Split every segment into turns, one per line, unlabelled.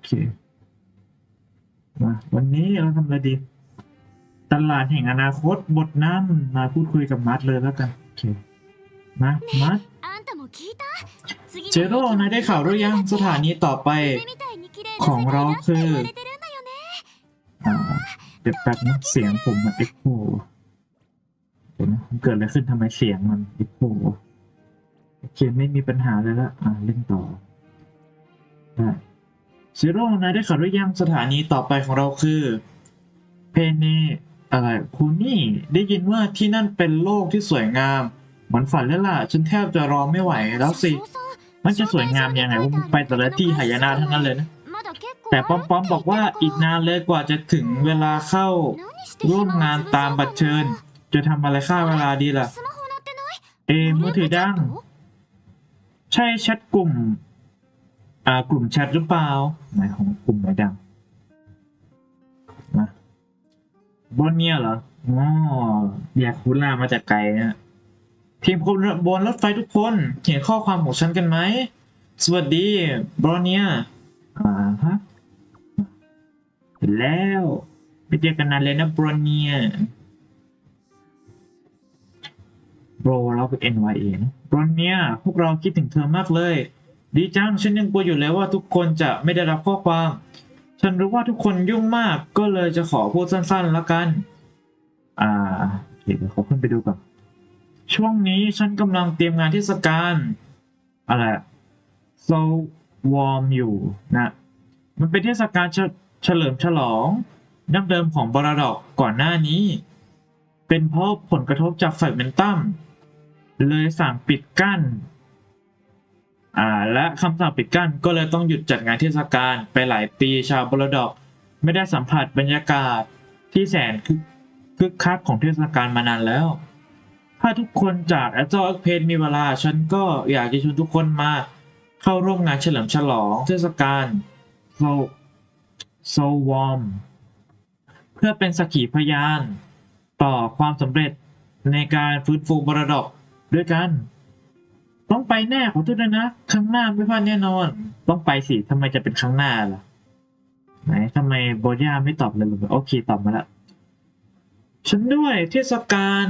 อเคมาวันนี้เราทำอะไรดี ตลาดแห่งอนาคตบทน้ำมาพูดคุยกับมัดเลยแล้วกัน โอเค มามัดเจโร่นายได้ข่าวหรือยังสถานีต่อไป ของเราคือเดี๋ยแป๊บนะเสียงผมมันเอ็กโฟเดี๋ยวนะเกิดอะไรขึ้นทำไมเสียงมันเอ็กโคโอเคไม่มีปัญหาเลยละอ่าเล่นต่อได้ ซีโร่นายได้ข่าวหรือยังสถานีต่อไปของเราคือ เพนีอะไรคูนี่ได้ยินว่าที่นั่นเป็นโลกที่สวยงามเหมือนฝันแล้วล่ะฉันแทบจะรอไม่ไหวแล้วสิ มันจะสวยงามยังไงว่าไปแต่ละที่หายนาทั้งนั้นเลยนะแต่ป้อมๆบอกว่าอีกนานเลยกว่าจะถึงเวลาเข้า ร่วมงานตามบัตรเชิญ จะทำอะไรค่าเวลาดีล่ะ เอมือถือดัง ใช่แชทกลุ่ม กลุ่มแชทหรือเปล่าไหนของกลุ่มไหนดังนะบนเนี่ยเหรออ๋ออยากคุณลามาจากไกลนะทีมคนบนรถไฟทุกคนเขียนข้อความของฉันกันไหม สวัสดีบรอนเนียอ่าฮะเห็นแล้วไม่เจอกันนานเลยนะบรอนเนียโบรเราเป็น NYA นะตอนเนียพวกเราคิดถึงเธอมากเลย ดีจังฉันยังกลัวอยู่เลยว่าทุกคนจะไม่ได้รับข้อความ ฉันรู้ว่าทุกคนยุ่งมากก็เลยจะขอพูดสั้นๆแล้วกัน อ่าเดี๋ยวขอขึ้นไปดูก่อนช่วงนี้ฉันกำลังเตรียมงานเทศกาลอะไรโซวอร์มอยู่นะ มันเป็นเทศกาลเฉลิมฉลองดั้งเดิมของบราดอกก่อนหน้านี้ เป็นเพราะผลกระทบจากแฟเมนตัมเลยสั่งปิดกั้น อ่าและคำสั่งปิดกั้นก็เลยต้องหยุดจัดงานเทศกาลไปหลายปีชาวบรดอก ไม่ได้สัมผัสบรรยากาศที่แสนคึกคักของเทศกาลมานานแล้ว ถ้าทุกคนจากแอ g เ e เพนมีเวลา ฉันก็อยากจะชวนทุกคนมา เข้าร่วมงานเฉลิมฉลองเทศกาลโซโซวอมเพื่อเป็นสักขีพยาน ต่อความสำเร็จในการฟื้นฟูมรดกด้วยกัน ต้องไปแน่ขอโทษด้วยนะครั้งหน้าไม่พลาดแน่นอน ต้องไปสิทำไมจะเป็นครั้งหน้าล่ะไหนทำไมโบย่าไม่ตอบเลยโอเคตอบมาล้วฉันด้วยเทศกาล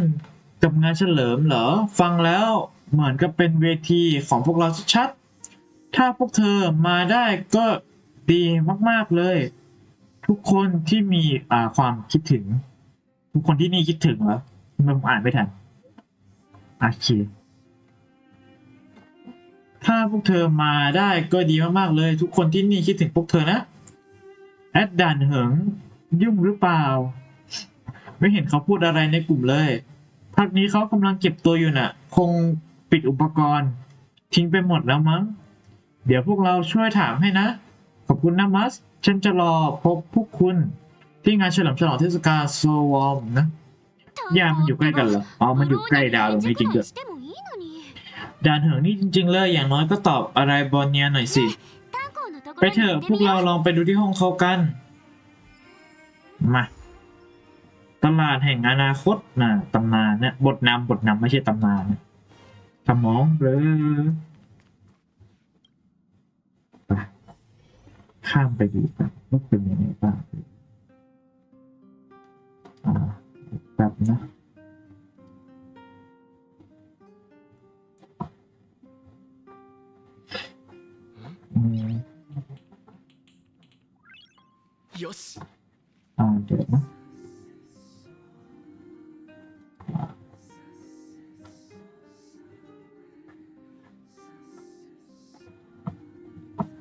กับงานเฉลิมเหรอ ฟังแล้วเหมือนกับเป็นเวทีของพวกเราชัดๆถ้าพวกเธอมาได้ก็ดีมากๆเลย ทุกคนที่มีอ่าความคิดถึง ทุกคนที่นี่คิดถึงเหรอมผมอ่านไม่ทันโอเค ถ้าพวกเธอมาได้ก็ดีมากๆเลย ทุกคนที่นี่คิดถึงพวกเธอนะแอดดันเหิงยุ่งหรือเปล่า ไม่เห็นเขาพูดอะไรในกลุ่มเลย พักนี้เขากำลังเก็บตัวอยู่นะ่ะ คงปิดอุปกรณ์ ทิ้งไปหมดแล้วมั้ง เดี๋ยวพวกเราช่วยถามให้นะ ขอบคุณนะมัส ฉันจะรอพบพวกคุณ ที่งานเฉลิมฉลองเทศกาลโซวอมนะ ยามันอยู่ใกล้กันเหรอ อ๋อ มันอยู่ใกล้ดาวตรงนี้จริงด้ว ด่านเหิงนี่จริง ๆ เลยอย่างน้อยก็ตอบอะไรบอลเนียหน่อยสิ ไปเถอะพวกเราลองไปดูที่ห้องเขากัน มา ตลาดแห่งอนาคตนะตำนานเนะบทนำบทนำไม่ใช่ตำนานสมองเรือข้ามไปดูกันว่าเป็นยังไงบ้างแบบนะ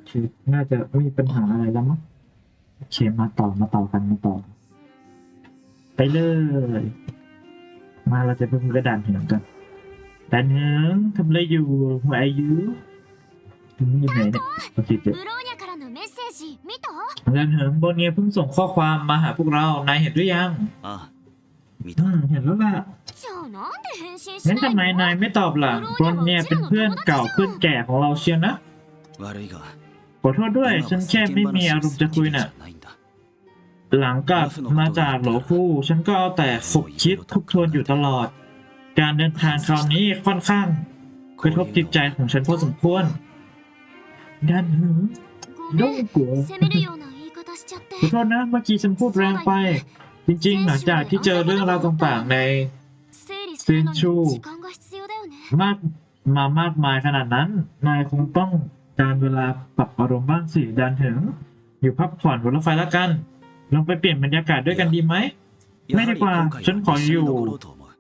คือน่าจะไม่มีปัญหาอะไรแล้วมั้งโอเคมาต่อมาต่อกันมาต่อ ไปเลย มาเราจะไปกระดานเหิงกันดานเหิงทำอะไรอยู่หัวอายุมันอยู่ไหนเนี่ยโอเคเจอ
ブローニャからのメッセージ見た
ดานเหิงโบเนียเพิ่งส่งข้อความมาหาพวกเรา นายเห็นหรือยัง
ああ見
อื
た
ม เห็นแล้วล่ะ
じゃあなんで返信し
งั้น
な
ทำไม
い
นาย
の
ไม่ตอบล่ะบรอนเนี่ยเป็นเพื่อนเก่าเพื่อนแก่ของเราเชียวนะ
悪いが
ขอโทษด้วย ฉันแค่ไม่มีอารมณ์จะคุยน่ะ หลังกลับมาจากโหลคู่ ฉันก็เอาแต่ฝึกคิดทุกทวนอยู่ตลอด การเดินทางคราวนี้ค่อนข้างกระทบจิตใจของฉันพอสมควรดันห
นึ่
ดงกัวขอโทษนะเมื่อกี้ฉันพูดแรงไป จริงๆ หลังจากที่เจอเรื่องราวต่างๆใน
เซนชู
มากมามากมายขนาดนั้น นายคงต้อง การเวลาปรับอารมณ์บ้างสิดันถึง อยู่พักผ่อนบนรถไฟแล้วกัน ลองไปเปลี่ยนบรรยากาศด้วยกันดีไหม ไม่ดีก
ว่า
ฉันขออยู่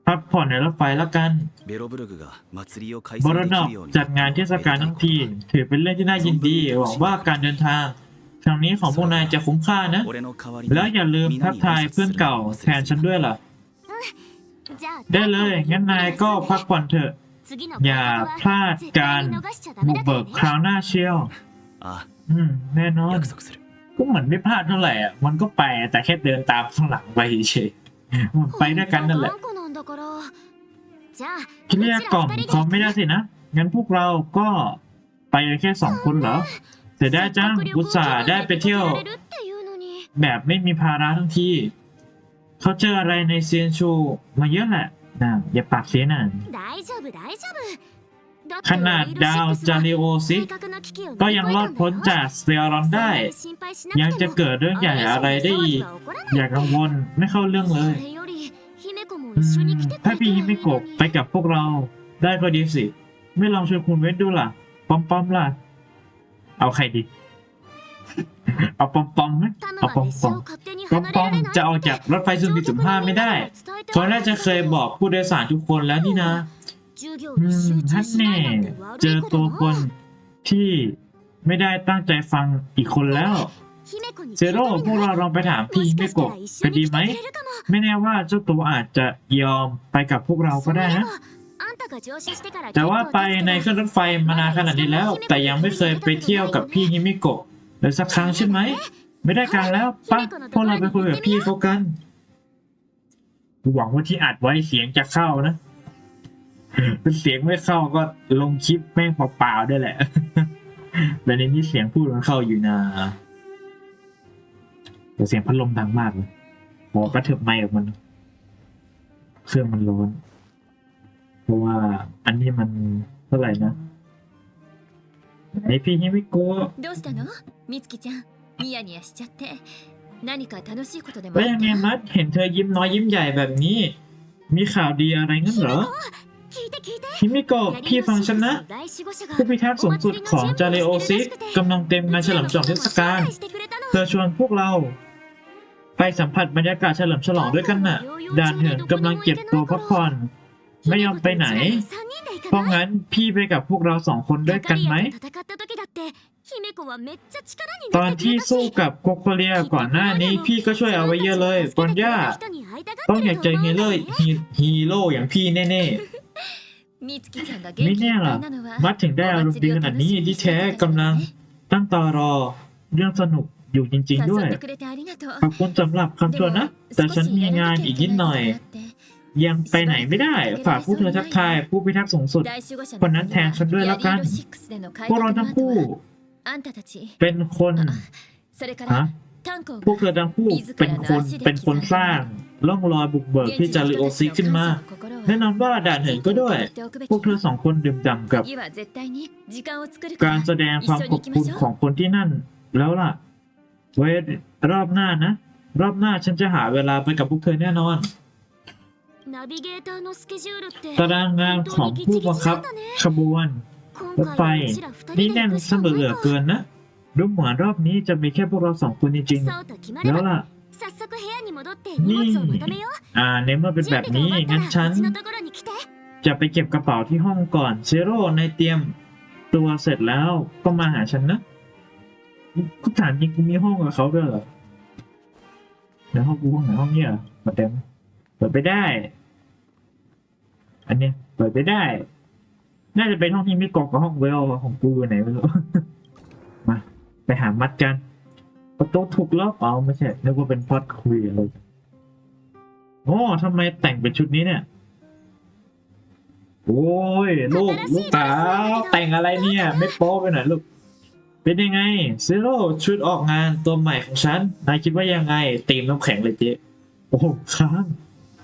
พักผ่อนในรถไฟแล้วกันบรนอกจัดงานเทศกาลทั้งทีถือเป็นเรื่องที่น่ายินดี หวังว่าการเดินทางครั้งนี้ของพวกนายจะคุ้มค่านะ แล้วอย่าลืมทักทายเพื่อนเก่าแทนฉันด้วยล่ะ ได้เลย งั้นนายก็พักผ่อนเถอะ อย่าพลาดการบุกเบิกคราวหน้าเชียวอืมแน่นอนก็เหมือนไม่พลาดเท่าไหร่อะมันก็ไปแต่แค่เดินตามข้างหลังไปเฉยไปด้วยกันนั่นแหละ
คิด
เรียกกล่องคอมไม่ได้สินะงั้นพวกเราก็ไปแค่สองคนเหรอเสียได้จ้างอุตส่าห์ได้ไปเที่ยว แบบไม่มีภาระทั้งทีเขาเจออะไรในเซียนชูมาเยอะแหละ นะอย่าปรัเสียนะขนาดดาวจาริโอซิก็ยังรอดพ้นจากสเตียรอนได้ ยังจะเกิดเรื่องใหญ่อะไรได้อีก อย่ากังวลไม่เข้าเรื่องเลย ถ้าพี่ฮิมิโกะไปกับพวกเราได้ก็ดีสิ ไม่ลองชวนคุณเวทดูล่ะ ปอมๆล่ะ เอาใครดี ปะปองปองมปะปอ
ง
ปอ
ง
ปอ
ง
ปอ
ง
จะออกจากรถไฟซูนปีสุดห้าไม่ได้ตอนแรกจะเคยบอกผู้โดยสารทุกคนแล้วนี่นะท่านแน่เจอตัวคนที่ไม่ได้ตั้งใจฟังอีกคนแล้วเซโร่พวกเราลองไปถามพี่ฮิเมโกะกันดีไหม ไม่แน่ว่าเจ้าตัวอาจจะยอมไปกับพวกเราก็ได้นะ แต่ว่าไปในเครื่องรถไฟมานานขนาดนี้แล้ว แต่ยังไม่เคยไปเที่ยวกับพี่ฮิมิโกะ เลยสักครั้งใช่ไหม ไม่ได้การแล้วปะพวกเราไปคุยกับพี่เขากันหวังว่าที่อัดไว้เสียงจะเข้านะเป็นเสียงไม่เข้าก็ลงคลิปแม่งเปล่าๆด้วยแหละ แต่ในนี้เสียงพูดมันเข้าอยู่นะแต่เสียงพัดลมดังมากเลยโอ้กระเถิบไมค์ออกมัน เครื่องมันร้อน เพราะว่าอันนี้มันเท่าไหร่นะ ไอพี่ฮิมิโกะ
どうしたのみつきちゃんニヤニヤしちゃって何か楽しいことでも
แล้ว
あ
ยั
っ
งไง
た
มัดเห็นเธอยิ้มน้อยยิ้มใหญ่แบบนี้ มีข่าวดีอะไรงั้นเหรอ
聞いて聞いて
ฮิมิโกะพี่ฟังฉันนะ
第四護者が
ผู้พิทักษ์สูงสุดของจาเรโอซิกำลังเต็มงานเฉลิมฉลองเทศกาล เธอชวนพวกเรา ไปสัมผัสบรรยากาศเฉลิมฉลองด้วยกันน่ะ ดานเหินกำลังเก็บตัวพักผ่อน ไม่ยอมไปไหน เพราะงั้นพี่ไปกับพวกเราสองคนด้วยกันไหม ตอนที่สู้กับโกโกเลียก่อนหน้านี้พี่ก็ช่วยเอาไว้เยอะเลยบอนย่าต้องอยากเจอฮลโร่ฮีโร่อย่างพี่แน่
ๆ
ไม่แน่
หรอ
มัดถึงได้อารมณ์ดีขนาดนี้ที่แท้กำลังตั้งตารอเรื่องสนุกอยู่จริงๆด้วย ขอบคุณสำหรับคำชวนนะ แต่ฉันมีงานอีกนิดหน่อย ยังไปไหนไม่ได้ ฝากผู้เธอทักทาย ผู้พิทักษ์สูงสุด คนนั้นแทนฉันด้วยแล้วกัน พวกเราทั้งคู่ เป็นคนฮะพวกเธอทั้งคู่เป็นคนเป็นคนสร้างล่องรอยบุกเบิกที่จาริโอซิขึ้นมา แน่นอนว่าด่านเหินก็ด้วย พวกเธอสองคนดื่มด่ำกับ การแสดงความขอบคุณของคนที่นั่น แล้วล่ะ ไว้รอบหน้านะ รอบหน้าฉันจะหาเวลาไปกับพวกเธอแน่นอน ตารางงานของผู้บังคับขบวนรถไฟนี่แน่นเสมอเหลือเกินนะดูเหมือนรอบนี้จะมีแค่พวกเราสองคนจริงๆแล้วล่ะ
นี่
อ่าในเมื่อเป็นแบบนี้งั้นฉัน จะไปเก็บกระเป๋าที่ห้องก่อนเซโร่ในเตรียมตัวเสร็จแล้วก็มาหาฉันนะกูถามจริงกูมีห้องกับเขาด้วยเหรอในห้องกูห้องไหนห้องเนี้ยเหรอมาเต็มเปิดไปได้ อันเนี้ยเปิดไปได้ น่าจะเป็นห้องที่มีกองกับห้องเวลของกูอยู่ไหนไม่รู้ มา ไปหามัดกัน ประตูถูกล็อกอ๋อไม่ใช่ นึกว่าเป็นพอดคุยอะไรโอ้ทำไมแต่งเป็นชุดนี้เนี่ย โอ้ย ลูก ลูกสาวแต่งอะไรเนี่ย ไม่โป๊ไปหน่อยลูก เป็นยังไงซีโร่ชุดออกงานตัวใหม่ของฉัน นายคิดว่ายังไงตีมน้ำแข็งเลยเจ๊โอ้โหค้าง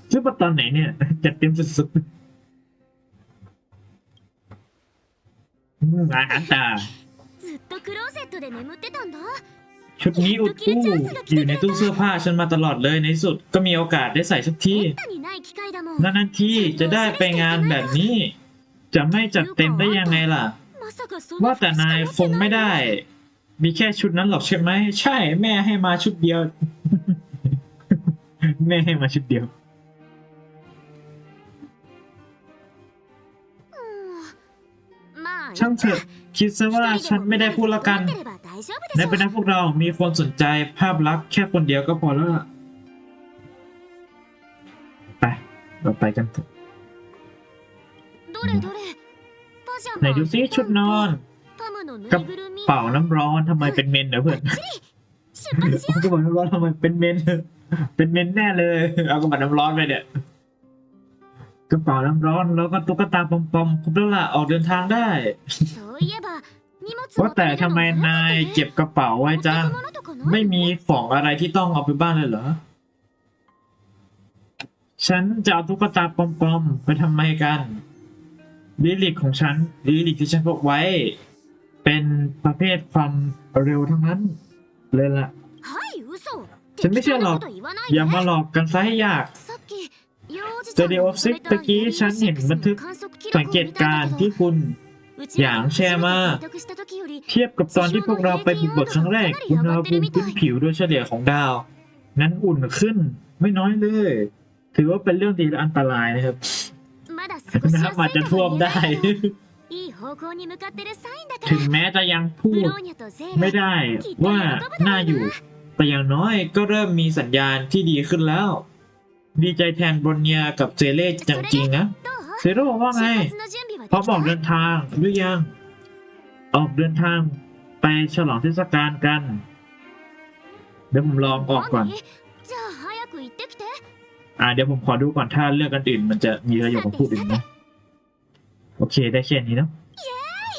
ซื้อมาตอนไหนเนี่ย จัดเต็มสุดๆ มอาหารตา
っとクローゼットで眠ってたんだ
ชุดนี้อุดอู้อยู่ในตู้เสื้อผ้าฉันมาตลอดเลยในที่สุดก็มีโอกาสได้ใส่สักที
めったにない機会だもん
นานๆทีจะได้ไปงานแบบนี้ จะไม่จัดเต็มได้ยังไงล่ะ
まさかその
ว่าแต่นายคงไม่ได้ มีแค่ชุดนั้นหรอกใช่ไหม ใช่ แม่ให้มาชุดเดียว แม่ให้มาชุดเดียว ช่างเถอะคิดซะว่าฉันไม่ได้พูดละกันในเป็นนักพวกเรา มีคนสนใจภาพลักษณ์แค่คนเดียวก็พอแล้วไปเราไปกันเถอะไหนดูซิชุดนอนกั
บ
เป่าน้ำร้อนทำไมเป็นเมนเหรอเพื่อนกระบอกน้ำร้อนทำไมเป็นเมนเป็นเมนแน่เลย เอากระบอกน้ำร้อนไปเนี่ย กระเป๋าน้ำร้อนแล้วก็ตุ๊กตาปอมๆครบแล้วล่ะออกเดินทางได้
うそういえば荷物
ว่าแต่ทำไมนายเก็บกระเป๋าไว้จัง ไม่มีของอะไรที่ต้องเอาไปบ้านเลยเหรอ ฉันจะเอาตุ๊กตาปอมๆไปทำไมกันลิลิกของฉันลิลิกที่ฉันพกไว้ เป็นประเภทความเร็วทั้งนั้น เลยล่ะ
はい嘘
ฉันไม่เชื่อหรอก
適当なこと言わない
อย่า
で
มาหลอกกันซะให้ยาก เรดิโอซิกตะกี้ฉันเห็นบันทึกสังเกตการณ์ที่คุณอย่างแชร์มา เทียบกับตอนที่พวกเราไปบุกบทครั้งแรกอุณหภูมิพื้นผิวโดยเฉลี่ยของดาว นั้นอุ่นขึ้นไม่น้อยเลย ถือว่าเป็นเรื่องดีและอันตรายนะครับน้ำอาจจะท่วมได้ ถึงแม้จะยังพูดไม่ได้ว่าน่าอยู่ แต่อย่างน้อยก็เริ่มมีสัญญาณที่ดีขึ้นแล้ว ดีใจแทนบนเนียกับเซเล่จจริงๆนะเซโร่ว่าไงพร้อมออกเดินทางหรือยัง ออกเดินทางไปฉลองเทศกาลกัน เดี๋ยวผมลองออกก่อนอ่าเดี๋ยวผมขอดูก่อนถ้าเลือกกันอื่น มันจะมีประโยชน์กับผู้อื่นไหมโอเคได้แค่นี้เนาะ